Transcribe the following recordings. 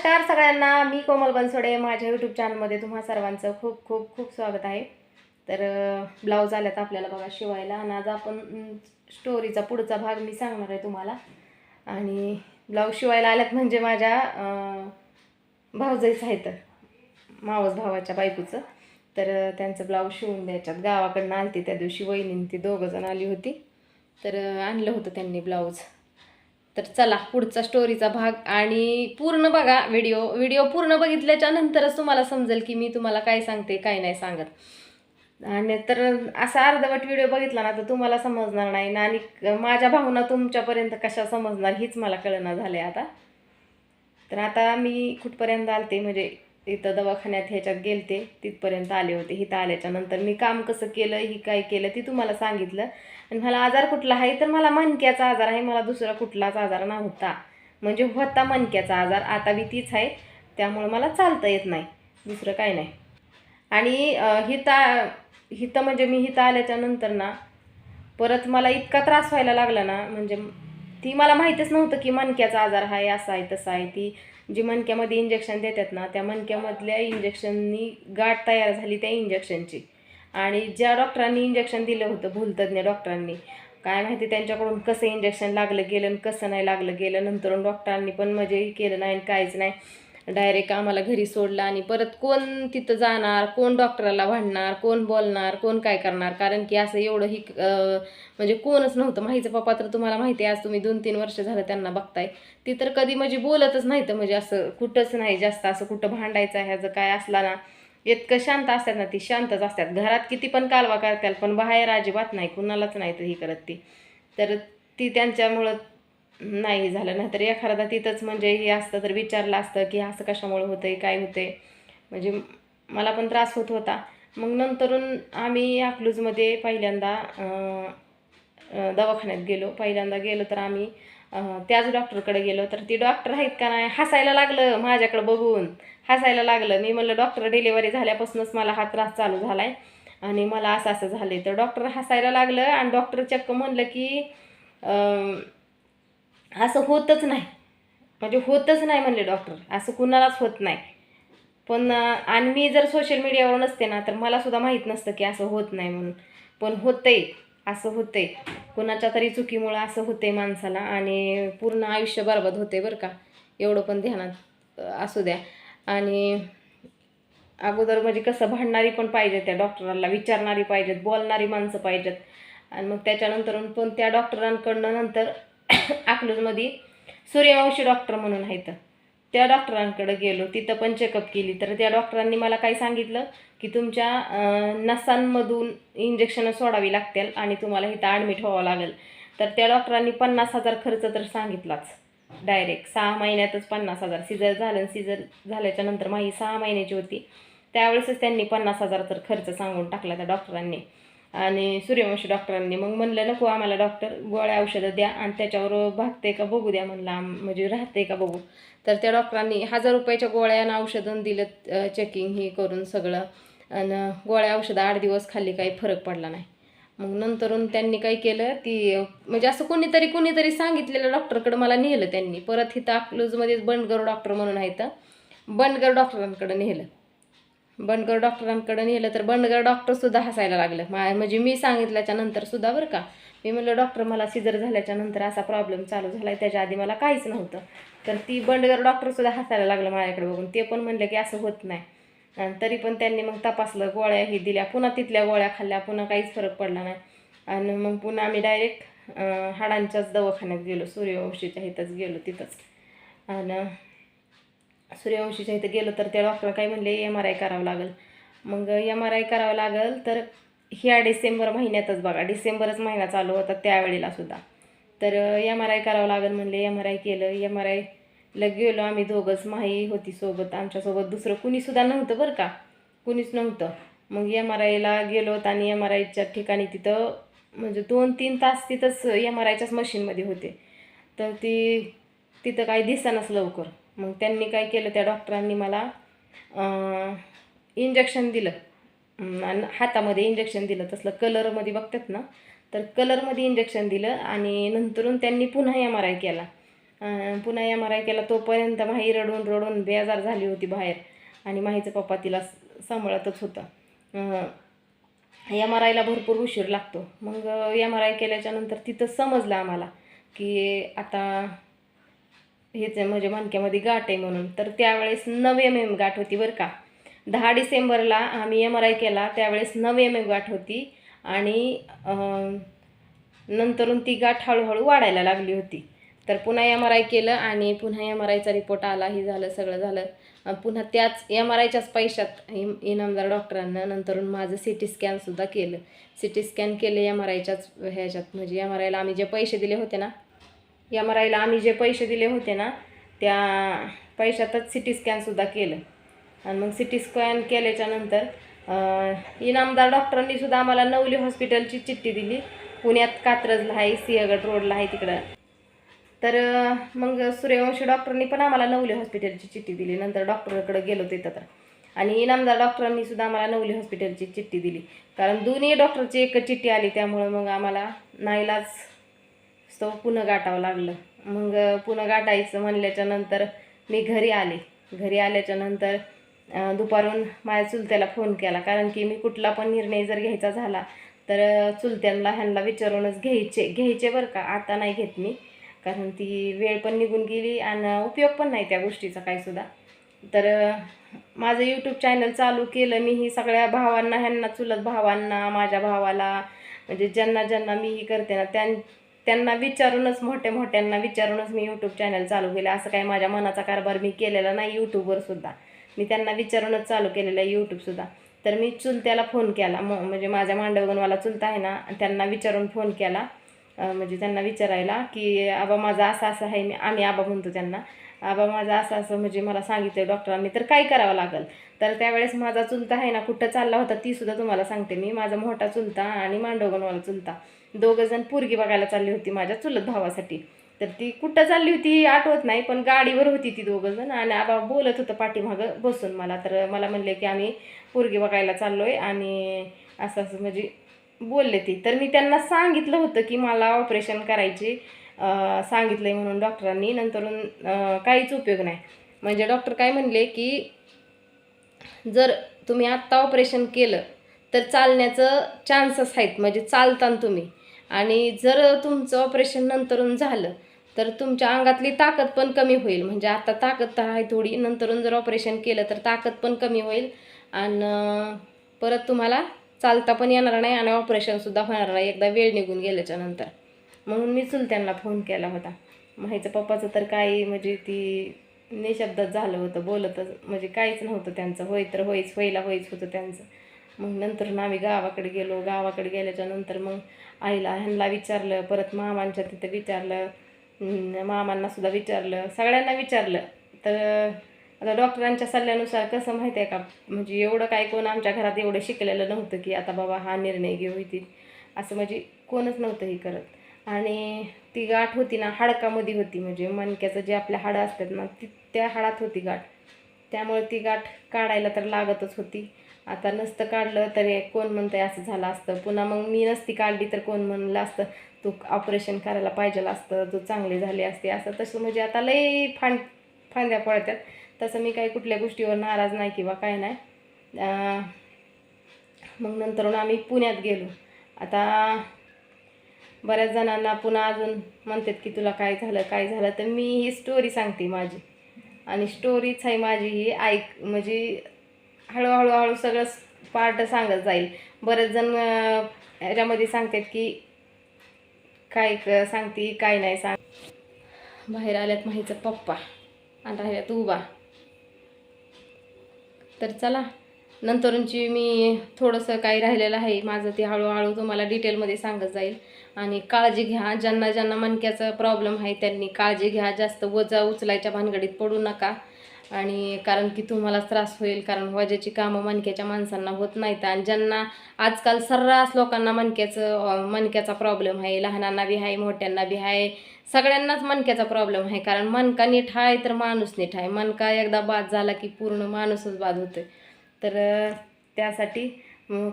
नमस्कार सगळ्यांना मी कोमल बनसोडे माझ्या यूट्यूब चॅनलमध्ये तुम्हा सर्वांचं खूप खूप खूप स्वागत आहे. तर ब्लाऊज आल्यात आपल्याला बघा शिवायला आणि आज आपण स्टोरीचा पुढचा भाग मी सांगणार आहे तुम्हाला. आणि ब्लाऊज शिवायला आल्यात म्हणजे माझ्या अं, आहे तर मावस भावाच्या बायकोचं. तर त्यांचं ब्लाऊज शिवून द्यायच्यात. गावाकडनं आणते त्या दिवशी वहिनी ती दोघं जण आली होती. तर आणलं होतं त्यांनी ब्लाऊज तर चला पुढचा स्टोरीचा भाग आणि पूर्ण बघा व्हिडिओ व्हिडिओ पूर्ण बघितल्याच्या नंतरच तुम्हाला समजेल की मी तुम्हाला काय सांगते काय नाही सांगत. आणि तर असा अर्धवट व्हिडिओ बघितला ना तर तुम्हाला समजणार नाही. ना आणि माझ्या भावना तुमच्यापर्यंत कशा समजणार हीच मला कळना झाले आता. तर आता मी कुठपर्यंत आलते म्हणजे इथं दवाखान्यात ह्याच्यात गेलते तिथपर्यंत आले होते. इथं आल्याच्यानंतर मी काम कसं केलं ही काय केलं ती तुम्हाला सांगितलं. आणि मला आजार कुठला आहे तर मला मणक्याचा आजार आहे मला दुसरा कुठलाच आजार नव्हता. म्हणजे होता मणक्याचा आजार आता बी तीच आहे. त्यामुळे मला चालता येत नाही दुसरं काय नाही. आणि हिता हिथं म्हणजे मी हिथं आल्याच्यानंतर ना परत मला इतका त्रास व्हायला लागला ना म्हणजे ती मला माहीतच नव्हतं की मणक्याचा आजार आहे असा आहे तसा आहे. ती जी मणक्यामध्ये इंजेक्शन देतात ना त्या मणक्यामधल्या इंजेक्शननी गाठ तयार झाली त्या इंजेक्शनची आणि ज्या डॉक्टरांनी इंजेक्शन दिलं होतं भूलतज्ञ डॉक्टरांनी काय माहिती त्यांच्याकडून कसं इंजेक्शन लागलं गेलं आणि कसं नाही लागलं गेलं नंतर डॉक्टरांनी पण म्हणजे केलं नाही आणि काहीच नाही. डायरेक्ट आम्हाला घरी सोडलं आणि परत कोण तिथं जाणार कोण डॉक्टराला भांडणार कोण बोलणार कोण काय करणार? कारण की असं एवढं ही म्हणजे कोणच नव्हतं. माहीचं पप्पा तर तुम्हाला माहिती आहे आज तुम्ही दोन तीन वर्ष झालं त्यांना बघताय. ती तर कधी म्हणजे बोलतच नाही तर म्हणजे असं कुठंच नाही जास्त असं कुठं भांडायचं ह्याचं काय असला ना. इतकं शांत असतात ना ती शांतच असतात. घरात किती पण कालवा करतात पण बाहेर अजिबात नाही कुणालाच नाही तर ही करत ती. तर ती त्यांच्यामुळं नाही झालं. नाहीतर एखादा तिथंच म्हणजे हे असतं तर विचारलं असतं की असं कशामुळे आहे काय होतंय? म्हणजे मला पण त्रास होत होता. मग नंतरून आम्ही अकलूजमध्ये पहिल्यांदा दवाखान्यात गेलो. पहिल्यांदा गेलो तर आम्ही त्याच डॉक्टरकडे गेलो. तर ती डॉक्टर आहेत का नाही हसायला लागलं माझ्याकडं बघून. हसायला लागलं. मी म्हणलं डॉक्टर डिलेवरी झाल्यापासूनच मला हा त्रास चालू झाला आहे आणि मला असं असं झालं तर डॉक्टर हसायला लागलं आणि डॉक्टर चक्क म्हणलं की असं होतच नाही. म्हणजे होतच नाही म्हणले डॉक्टर असं कुणालाच होत नाही. पण आणि मी जर सोशल मीडियावर नसते ना तर मलासुद्धा माहीत नसतं की असं होत नाही म्हणून. पण होतंय. असं होतंय. कुणाच्या तरी चुकीमुळं असं होते माणसाला आणि पूर्ण आयुष्य बरबाद होते बरं का. एवढं पण ध्यानात असू द्या. आणि अगोदर म्हणजे कसं भांडणारी पण पाहिजे त्या डॉक्टरांना विचारणारी पाहिजेत बोलणारी माणसं पाहिजेत. आणि मग त्याच्यानंतर पण त्या डॉक्टरांकडनं नंतर अकलूजमध्ये सूर्यवंशी डॉक्टर म्हणून आहेत. त्या डॉक्टरांकडे गेलो तिथं पण चेकअप केली. तर त्या डॉक्टरांनी मला काय सांगितलं? की तुमच्या नसांमधून इंजेक्शनं सोडावी लागतील आणि तुम्हाला इथं ॲडमिट व्हावं लागेल. तर त्या डॉक्टरांनी पन्नास हजार खर्च तर सांगितलाच. डायरेक्ट सहा महिन्यातच पन्नास हजार. सिजर झालं सिजर झाल्याच्यानंतर माझी सहा महिन्याची होती. त्यावेळेसच त्यांनी पन्नास हजार तर खर्च सांगून टाकला त्या डॉक्टरांनी आणि सूर्यवंशी डॉक्टरांनी मग म्हणलं नको आम्हाला डॉक्टर गोळ्या औषधं द्या आणि त्याच्यावर भागते का बघू द्या म्हणलं आम म्हणजे राहते का बघू. तर त्या डॉक्टरांनी हजार रुपयाच्या गोळ्या आणि औषधं दिलं चेकिंग हे करून सगळं. आणि गोळ्या औषधं आठ दिवस खाल्ली काही फरक पडला नाही. मग नंतरून त्यांनी काय केलं ती म्हणजे असं कोणीतरी कोणीतरी सांगितलेलं डॉक्टरकडं मला नेलं त्यांनी. परत इथं अकलूजमध्येच म्हणजे बंडगर डॉक्टर म्हणून आहेत बंडगर डॉक्टरांकडं नेलं. बंडगर डॉक्टरांकडे नेलं तर बंडगर डॉक्टरसुद्धा हसायला लागलं. मा म्हणजे मी सांगितल्याच्या नंतर सुद्धा बरं का मी म्हणलं डॉक्टर मला सिजर झाल्याच्यानंतर असा प्रॉब्लेम चालू झाला आहे त्याच्या आधी मला काहीच नव्हतं. तर ती बंडगर डॉक्टरसुद्धा हसायला लागलं माझ्याकडे बघून. ते पण म्हणलं की असं होत नाही. आणि तरी पण त्यांनी मग तपासलं गोळ्या ही दिल्या पुन्हा तिथल्या गोळ्या खाल्ल्या पुन्हा काहीच फरक पडला नाही. आणि मग पुन्हा आम्ही डायरेक्ट हाडांच्याच दवाखान्यात गेलो सूर्यवंशीच्या इथंच गेलो तिथंच. आणि सूर्यवंशीच्या इथं गेलो तर त्या डॉक्टर काय म्हणले एम आर आय करावं लागेल. मग एम आर आय करावं लागेल तर ह्या डिसेंबर महिन्यातच बघा डिसेंबरच महिना चालू होता त्यावेळेला सुद्धा. तर एम आर आय करावं लागेल म्हणले एम आर आय केलं. एम आर आयला गेलो आम्ही दोघंच माही होती सोबत आमच्यासोबत दुसरं कुणीसुद्धा नव्हतं बरं का. कुणीच नव्हतं. मग एम आर आयला गेलो आणि एम आर आयच्या ठिकाणी तिथं म्हणजे दोन तीन तास तिथंच एम आर आयच्याच मशीनमध्ये होते. तर ती तिथं काही दिसेनाच लवकर. मग त्यांनी काय केलं त्या डॉक्टरांनी मला इंजेक्शन दिलं. आणि हातामध्ये इंजेक्शन दिलं. तसलं कलरमध्ये बघतात ना तर कलरमध्ये इंजेक्शन दिलं आणि नंतरून त्यांनी पुन्हा एम आर आय केला. पुन्हा एम आर आय केला तोपर्यंत माही रडून रडून बेजार झाली होती बाहेर. आणि माहीचा पप्पा तिला सांभाळतच होता. एम आर आयला भरपूर उशीर लागतो. मग एम आर आय केल्याच्यानंतर तिथं समजलं आम्हाला की आता हेच आहे म्हणजे मणक्यामध्ये गाठ आहे म्हणून. तर त्यावेळेस नऊ एम एम गाठ होती बरं का. दहा डिसेंबरला आम्ही एम आर आय केला त्यावेळेस नऊ एम एम गाठ होती. आणि नंतरून ती गाठ हळूहळू वाढायला लागली होती. तर पुन्हा एम आर आय केलं आणि पुन्हा एम आर आयचा रिपोर्ट आला हे झालं सगळं झालं. पुन्हा त्याच एम आर आयच्याच पैशात इम इनामदार डॉक्टरांना नंतरून माझं सी टी स्कॅनसुद्धा केलं. सी टी स्कॅन केले एम आर आयच्याच ह्याच्यात. म्हणजे एम आर आयला आम्ही जे पैसे दिले होते ना एम आर आयला आम्ही जे पैसे दिले होते ना त्या पैशातच सी टी स्कॅनसुद्धा केलं. आणि मग सी टी स्कॅन केल्याच्यानंतर इनामदार डॉक्टरांनीसुद्धा आम्हाला नवली हॉस्पिटलची चिठ्ठी दिली. पुण्यात कात्रजला आहे सिंहगड रोडला आहे तिकडं. तर मग सूर्यवंशी डॉक्टरांनी पण आम्हाला नवली हॉस्पिटलची चिठ्ठी दिली. नंतर डॉक्टरकडे गेलो ते तर. आणि इनामदार डॉक्टरांनी सुद्धा आम्हाला नवली हॉस्पिटलची चिठ्ठी दिली. कारण दोन्ही डॉक्टरची एक चिठ्ठी आली त्यामुळं मग आम्हाला नाईलाज तो पुन्हा गाठावं लागलं. मग पुन्हा गाठायचं म्हणल्याच्या नंतर मी घरी आले. घरी आल्याच्यानंतर दुपारून माझ्या चुलत्याला फोन केला. कारण की मी कुठला पण निर्णय जर घ्यायचा झाला तर चुलत्यांना ह्यांना विचारूनच घ्यायचे घ्यायचे बरं का. आता नाही घेत मी. कारण ती वेळ पण निघून गेली आणि उपयोग पण नाही त्या गोष्टीचा कायसुद्धा तर माझं यूट्यूब चॅनल चालू केलं मी ही सगळ्या भावांना ह्यांना चुलत भावांना माझ्या भावाला म्हणजे ज्यांना ज्यांना मी ही करते ना त्यां त्यांना विचारूनच मोठ्या मोठ्यांना विचारूनच मी यूट्यूब चॅनल चालू केलं. असं काही माझ्या मनाचा कारभार मी केलेला नाही यूट्यूबवरसुद्धा मी त्यांना विचारूनच चालू केलेलं आहे यूट्यूबसुद्धा तर मी चुलत्याला फोन केला. म म्हणजे माझ्या मांडवगणवाला चुलता आहे ना त्यांना विचारून फोन केला. म्हणजे त्यांना विचारायला की आबा माझा असं असं आहे. मी आम्ही आबा म्हणतो त्यांना. आबा माझं असं असं म्हणजे मला सांगितलं डॉक्टरांनी तर काय करावं लागेल? तर त्यावेळेस माझा चुलता आहे ना कुठं चालला होता तीसुद्धा तुम्हाला सांगते मी. माझा मोठा चुलता आणि मांडवगणवाला चुलता. दोघं जण पोरगी बघायला चालली होती माझ्या चुलत भावासाठी. तर ती कुठं चालली होती ही आठवत नाही पण गाडीवर होती ती दोघं जण आणि आबा बोलत होतं पाठीमागं बसून मला. तर मला म्हणले की आम्ही पोरगी बघायला चाललो आहे आणि असं असं म्हणजे बोलले ती. तर मी त्यांना सांगितलं होतं की मला ऑपरेशन करायचे सांगितलं सांगितलंय म्हणून डॉक्टरांनी. नंतरून काहीच उपयोग नाही. म्हणजे डॉक्टर काय म्हणले की जर तुम्ही आत्ता ऑपरेशन केलं तर चालण्याचं चान्सेस आहेत. म्हणजे चालतान तुम्ही. आणि जर तुमचं ऑपरेशन नंतरून झालं तर तुमच्या अंगातली ताकद पण कमी होईल. म्हणजे आता ताकद तर आहे थोडी नंतरून जर ऑपरेशन केलं तर ताकद पण कमी होईल. आणि परत तुम्हाला चालता पण येणार नाही आणि ऑपरेशनसुद्धा होणार नाही. एकदा वेळ निघून गेल्याच्यानंतर. म्हणून मी चुलत्यांना फोन केला होता. माहीचं पप्पाचं तर काही म्हणजे ती निशब्दात झालं होतं बोलतच म्हणजे काहीच नव्हतं त्यांचं. होय तर होईच होईला होईच होतं त्यांचं. मग नंतर आम्ही गावाकडे गेलो. गावाकडे गेल्याच्यानंतर मग आईला ह्यांना विचारलं परत मामांच्या तिथं विचारलं मामांनासुद्धा मामांना सुद्धा विचारलं सगळ्यांना विचारलं. तर आता डॉक्टरांच्या सल्ल्यानुसार कसं माहिती आहे का? म्हणजे एवढं काय कोण आमच्या घरात एवढं शिकलेलं नव्हतं की आता बाबा हा निर्णय घेऊ इथे असं म्हणजे कोणच नव्हतं हे करत. आणि ती गाठ होती ना हाडकामध्ये होती. म्हणजे मणक्याचं जे आपल्या हाडं असतात ना ती त्या हाडात होती गाठ. त्यामुळे ती गाठ काढायला तर लागतच होती. आता नसतं काढलं तरी कोण म्हणतंय असं झालं असतं. पुन्हा मग मी नसती काढली तर कोण म्हणलं असतं? तू ऑपरेशन करायला पाहिजे असतं तू चांगले झाले असते. असं तसं म्हणजे आता लई फांद फांद्या पळतात तसं मी काही कुठल्या गोष्टीवर नाराज नाही किंवा काय नाही. मग नंतर आम्ही पुण्यात गेलो. आता बऱ्याच जणांना पुन्हा अजून म्हणतात की तुला काय झालं काय झालं? तर मी ही स्टोरी सांगते माझी. आणि स्टोरीच आहे माझी ही ऐक म्हणजे हळूहळू हळू सगळं पार्ट सांगत जाईल. बरेच जण ह्याच्यामध्ये सांगतात की काय सांगते काय नाही सांग बाहेर आल्यात माहीचा पप्पा आणि राहिल्यात उभा. तर चला नंतरची मी थोडंसं काही राहिलेलं आहे माझं ते हळूहळू तुम्हाला डिटेलमध्ये सांगत जाईल. आणि काळजी घ्या ज्यांना ज्यांना मणक्याचा प्रॉब्लेम आहे त्यांनी काळजी घ्या जास्त वजा उचलायच्या भानगडीत पडू नका. आणि कारण की तुम्हाला त्रास होईल कारण वजाची कामं मणक्याच्या माणसांना होत नाहीत. आणि ज्यांना आजकाल सर्रास लोकांना मणक्याचं मनक्याचा मणक्याचा प्रॉब्लेम आहे लहानांना बी आहे मोठ्यांना बी आहे सगळ्यांनाच मणक्याचा प्रॉब्लेम आहे. कारण मणका नीट आहे तर माणूस नीट आहे. मणका एकदा बाद झाला की पूर्ण माणूसच बाद होतोय. तर त्यासाठी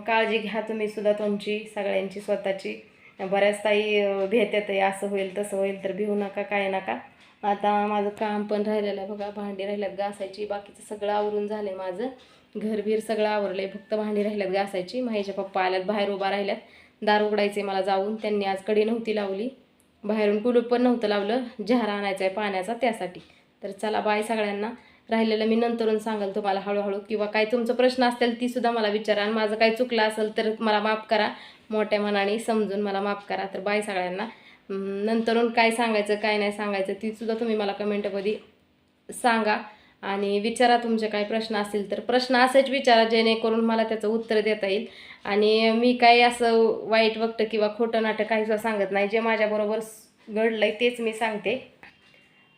काळजी घ्या तुम्ही सुद्धा तुमची सगळ्यांची स्वतःची. बऱ्याच ताई अं, भेटत आहे असं होईल तसं होईल तर भिवू नका काय नका. आता माझं काम पण राहिलेलं आहे बघा भांडी राहिल्यात घासायची बाकीचं सगळं आवरून झालं आहे माझं. घरबीर सगळं आवरलं आहे फक्त भांडी राहिल्यात घासायची. माहीच्या पप्पा आल्यात बाहेर उभा राहिल्यात. दार उघडायचे मला जाऊन त्यांनी आज कडी नव्हती लावली. बाहेरून कुलूप पण नव्हतं लावलं जहार आणायचा आहे पाण्याचा त्यासाठी. तर चला बाय सगळ्यांना. राहिलेलं मी नंतरून सांगाल तुम्हाला हळूहळू किंवा काही तुमचं प्रश्न असतील ती सुद्धा मला विचारा. आणि माझं काही चुकलं असेल तर मला माफ करा. मोठ्या मनाने समजून मला माफ करा. तर बाय सगळ्यांना. नंतरून काय सांगायचं काय नाही सांगायचं तीसुद्धा तुम्ही मला कमेंटमध्ये सांगा. आणि विचारा तुमचे काही प्रश्न असतील तर. प्रश्न असेच विचारा जेणेकरून मला त्याचं उत्तर देता येईल. आणि मी काही असं वाईट वक्त किंवा खोटं नाटक काहीसुद्धा सांगत नाही. जे माझ्याबरोबर घडलं आहे तेच मी सांगते.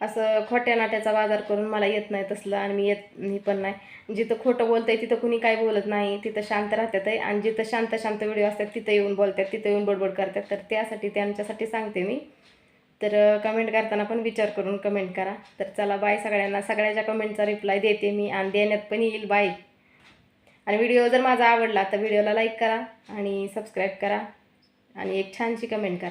असं खोट्या नाट्याचा बाजार करून मला येत नाही तसलं आणि मी येत मी पण नाही. जिथं खोटं बोलतंय तिथं कुणी काय बोलत नाही. तिथं शांत राहतात आहे आणि जिथं शांत शांत व्हिडिओ असतात तिथं येऊन बोलतात तिथं येऊन बडबड करतात. तर त्यासाठी त्यांच्यासाठी सांगते मी. तर कमेंट करताना पण विचार करून कमेंट करा. तर चला बाय सगळ्यांना. सगळ्याच्या कमेंटचा रिप्लाय देते मी आणि देण्यात पण येईल बाय आणि व्हिडिओ जर माझा आवडला तर व्हिडिओला लाईक करा आणि सबस्क्राईब करा. आणि एक छानशी कमेंट करा.